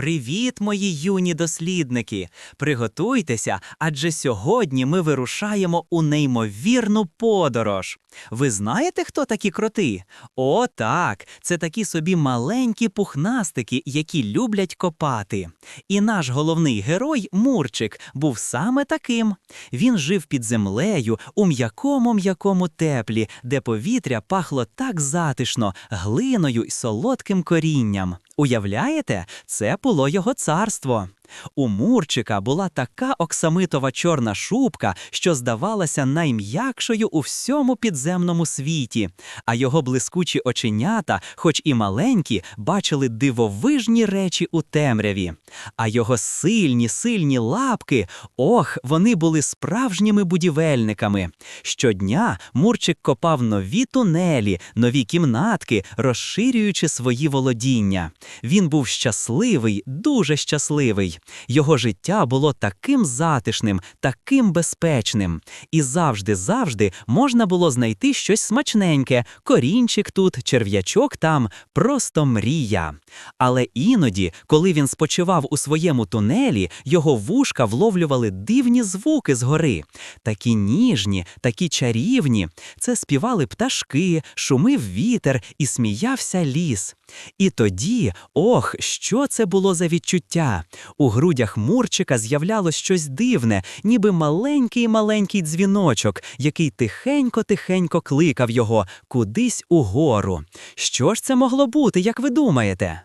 Привіт, мої юні дослідники! Приготуйтеся, адже сьогодні ми вирушаємо у неймовірну подорож. Ви знаєте, хто такі кроти? О, так, це такі собі маленькі пухнастики, які люблять копати. І наш головний герой Мурчик був саме таким. Він жив під землею у м'якому м'якому теплі, де повітря пахло так затишно, глиною й солодким корінням. Уявляєте, це було його царство. У Мурчика була така оксамитова чорна шубка, що здавалася найм'якшою у всьому підземному світі, а його блискучі оченята, хоч і маленькі, бачили дивовижні речі у темряві. А його сильні, сильні лапки, ох, вони були справжніми будівельниками. Щодня Мурчик копав нові тунелі, нові кімнатки, розширюючи свої володіння. Він був щасливий, дуже щасливий. Його життя було таким затишним, таким безпечним. І завжди-завжди можна було знайти щось смачненьке, корінчик тут, черв'ячок там, просто мрія. Але іноді, коли він спочивав у своєму тунелі, його вушка вловлювали дивні звуки згори. Такі ніжні, такі чарівні. Це співали пташки, шумив вітер і сміявся ліс. І тоді, ох, що це було за відчуття! У грудях Мурчика з'являлось щось дивне, ніби маленький маленький дзвіночок, який тихенько-тихенько кликав його кудись угору. Що ж це могло бути, як ви думаєте?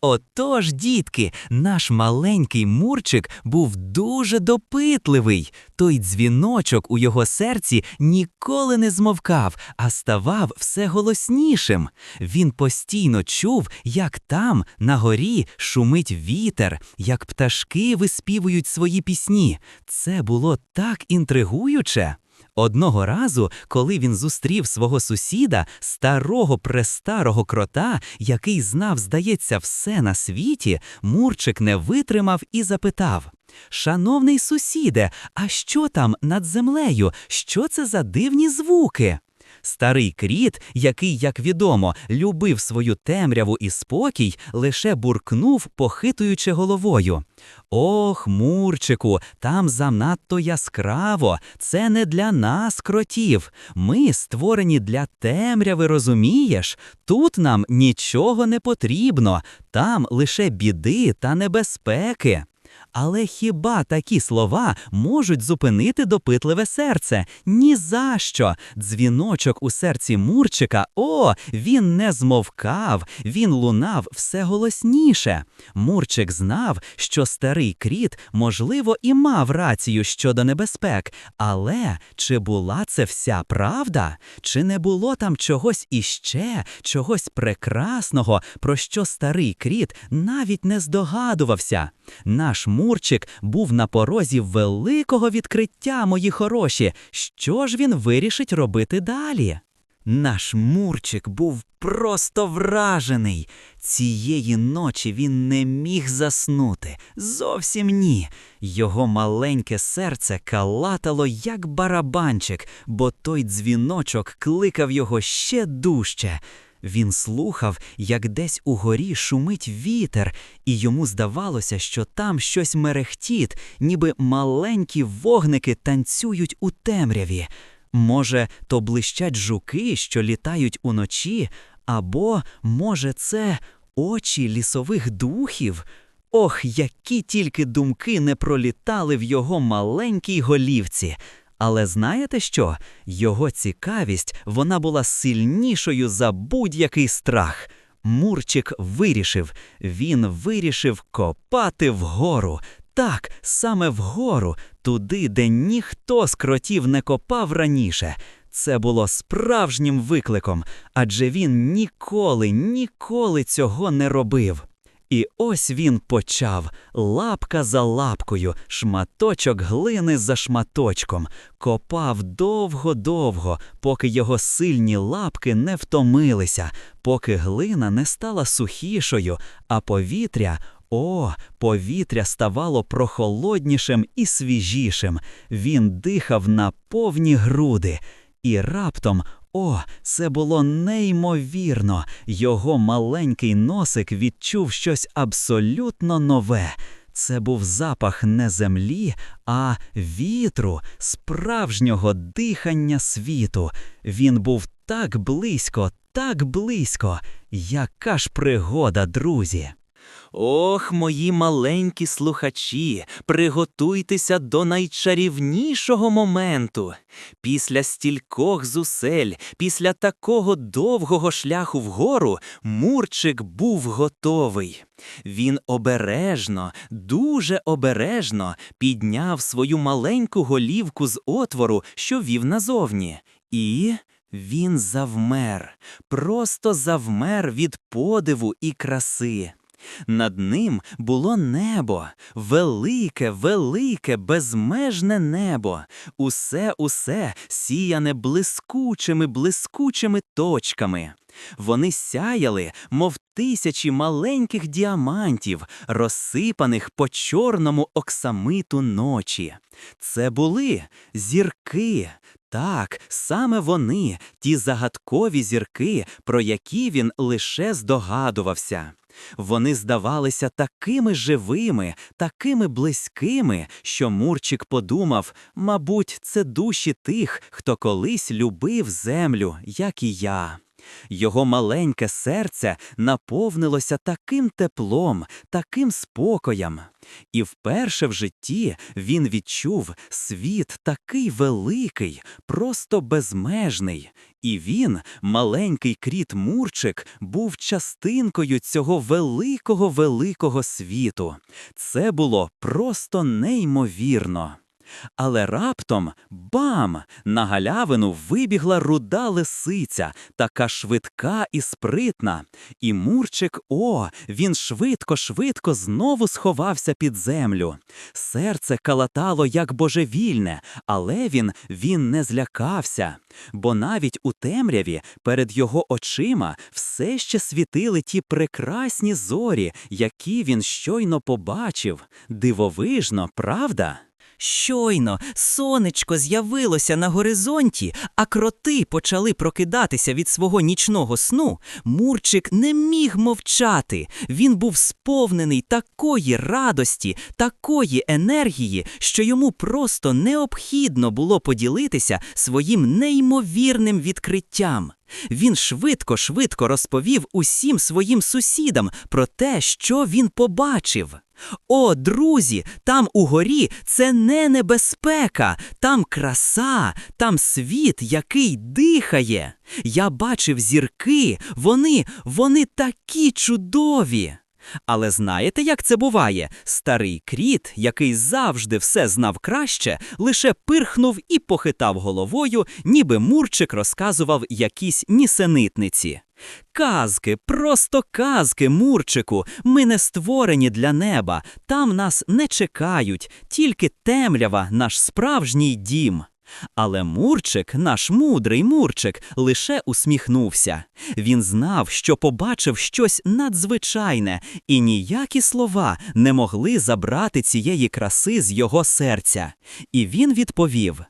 Отож, дітки, наш маленький Мурчик був дуже допитливий. Той дзвіночок у його серці ніколи не змовкав, а ставав все голоснішим. Він постійно чув, як там, на горі, шумить вітер, як пташки виспівують свої пісні. Це було так інтригуюче. Одного разу, коли він зустрів свого сусіда, старого престарого крота, який знав, здається, все на світі, Мурчик не витримав і запитав: Шановний сусіде, а що там над землею? Що це за дивні звуки? Старий кріт, який, як відомо, любив свою темряву і спокій, лише буркнув, похитуючи головою. Ох, Мурчику, там занадто яскраво, це не для нас, кротів. Ми створені для темряви, розумієш? Тут нам нічого не потрібно, там лише біди та небезпеки. Але хіба такі слова можуть зупинити допитливе серце? Ні за що! Дзвіночок у серці Мурчика, о, він не змовкав, він лунав все голосніше. Мурчик знав, що старий кріт, можливо, і мав рацію щодо небезпек, але чи була це вся правда? Чи не було там чогось іще, чогось прекрасного, про що старий кріт навіть не здогадувався? Наш Мурчик був на порозі великого відкриття, мої хороші. Що ж він вирішить робити далі? Наш Мурчик був просто вражений. Цієї ночі він не міг заснути. Зовсім ні. Його маленьке серце калатало, як барабанчик, бо той дзвіночок кликав його ще дужче. Він слухав, як десь угорі шумить вітер, і йому здавалося, що там щось мерехтіт, ніби маленькі вогники танцюють у темряві. Може, то блищать жуки, що літають уночі, або, може, це очі лісових духів. Ох, які тільки думки не пролітали в його маленькій голівці. Але знаєте що? Його цікавість вона була сильнішою за будь-який страх. Мурчик вирішив, він вирішив копати вгору. Так, саме вгору, туди, де ніхто з кротів не копав раніше. Це було справжнім викликом, адже він ніколи, ніколи цього не робив. І ось він почав лапка за лапкою, шматочок глини за шматочком, копав довго-довго, поки його сильні лапки не втомилися, поки глина не стала сухішою, а повітря. О, повітря ставало прохолоднішим і свіжішим. Він дихав на повні груди. І раптом О, це було неймовірно. Його маленький носик відчув щось абсолютно нове. Це був запах не землі, а вітру, справжнього дихання світу. Він був так близько, так близько. Яка ж пригода, друзі! Ох, мої маленькі слухачі, приготуйтеся до найчарівнішого моменту. Після стількох зусель, після такого довгого шляху вгору, Мурчик був готовий. Він обережно, дуже обережно підняв свою маленьку голівку з отвору, що вів назовні, і. Він завмер, просто завмер від подиву і краси. Над ним було небо, велике, велике, безмежне небо, усе, усе сіяне блискучими, блискучими точками. Вони сяяли, мов тисячі маленьких діамантів, розсипаних по чорному оксамиту ночі. Це були зірки. Так, саме вони, ті загадкові зірки, про які він лише здогадувався. Вони здавалися такими живими, такими близькими, що Мурчик подумав, мабуть, це душі тих, хто колись любив землю, як і я. Його маленьке серце наповнилося таким теплом, таким спокоєм. І вперше в житті він відчув світ такий великий, просто безмежний. І він, маленький кріт Мурчик, був частинкою цього великого великого світу. Це було просто неймовірно. Але раптом бам! На галявину вибігла руда лисиця, така швидка і спритна. І Мурчик, о, він швидко-швидко знову сховався під землю. Серце калатало, як божевільне, але він, він не злякався. Бо навіть у темряві перед його очима все ще світили ті прекрасні зорі, які він щойно побачив. Дивовижно, правда? Щойно сонечко з'явилося на горизонті, а кроти почали прокидатися від свого нічного сну. Мурчик не міг мовчати. Він був сповнений такої радості, такої енергії, що йому просто необхідно було поділитися своїм неймовірним відкриттям. Він швидко-швидко розповів усім своїм сусідам про те, що він побачив. О, друзі, там угорі це не небезпека, там краса, там світ, який дихає. Я бачив зірки, вони, вони такі чудові. Але знаєте, як це буває? Старий кріт, який завжди все знав краще, лише пирхнув і похитав головою, ніби Мурчик розказував якісь нісенитниці. Казки, просто казки, Мурчику, ми не створені для неба, там нас не чекають, тільки темрява, наш справжній дім. Але Мурчик, наш мудрий Мурчик, лише усміхнувся. Він знав, що побачив щось надзвичайне, і ніякі слова не могли забрати цієї краси з його серця. І він відповів.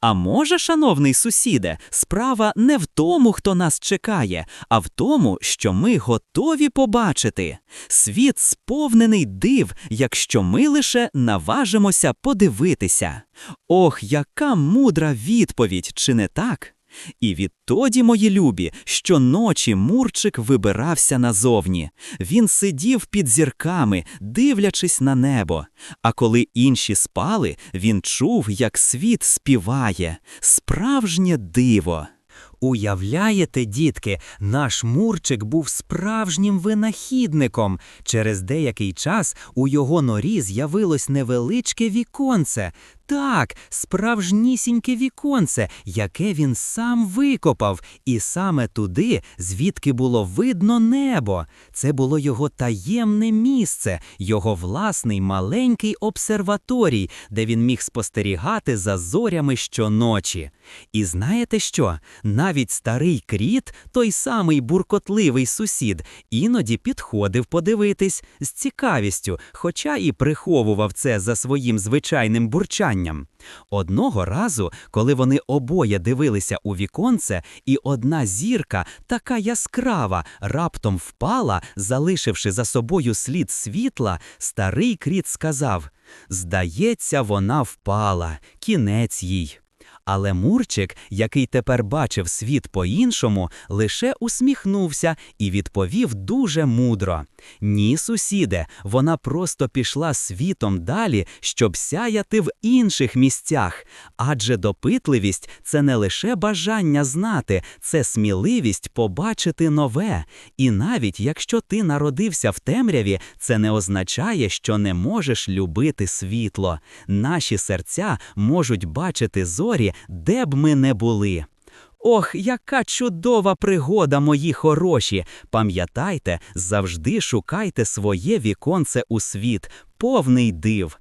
А може, шановний сусіде, справа не в тому, хто нас чекає, а в тому, що ми готові побачити. Світ сповнений див, якщо ми лише наважимося подивитися. Ох, яка мудра відповідь, чи не так? І відтоді, мої любі, щоночі Мурчик вибирався назовні. Він сидів під зірками, дивлячись на небо. А коли інші спали, він чув, як світ співає справжнє диво. Уявляєте, дітки, наш Мурчик був справжнім винахідником. Через деякий час у його норі з'явилось невеличке віконце. Так, справжнісіньке віконце, яке він сам викопав, і саме туди, звідки було видно небо. Це було його таємне місце, його власний маленький обсерваторій, де він міг спостерігати за зорями щоночі. І знаєте що? Навіть старий кріт, той самий буркотливий сусід, іноді підходив подивитись з цікавістю, хоча і приховував це за своїм звичайним бурчанням бажанням. Одного разу, коли вони обоє дивилися у віконце, і одна зірка, така яскрава, раптом впала, залишивши за собою слід світла, старий кріт сказав: Здається, вона впала, кінець їй. Але Мурчик, який тепер бачив світ по-іншому, лише усміхнувся і відповів дуже мудро: Ні, сусіде, вона просто пішла світом далі, щоб сяяти в інших місцях. Адже допитливість це не лише бажання знати, це сміливість побачити нове. І навіть якщо ти народився в темряві, це не означає, що не можеш любити світло. Наші серця можуть бачити зорі, де б ми не були. Ох, яка чудова пригода, мої хороші! Пам'ятайте, завжди шукайте своє віконце у світ, повний див.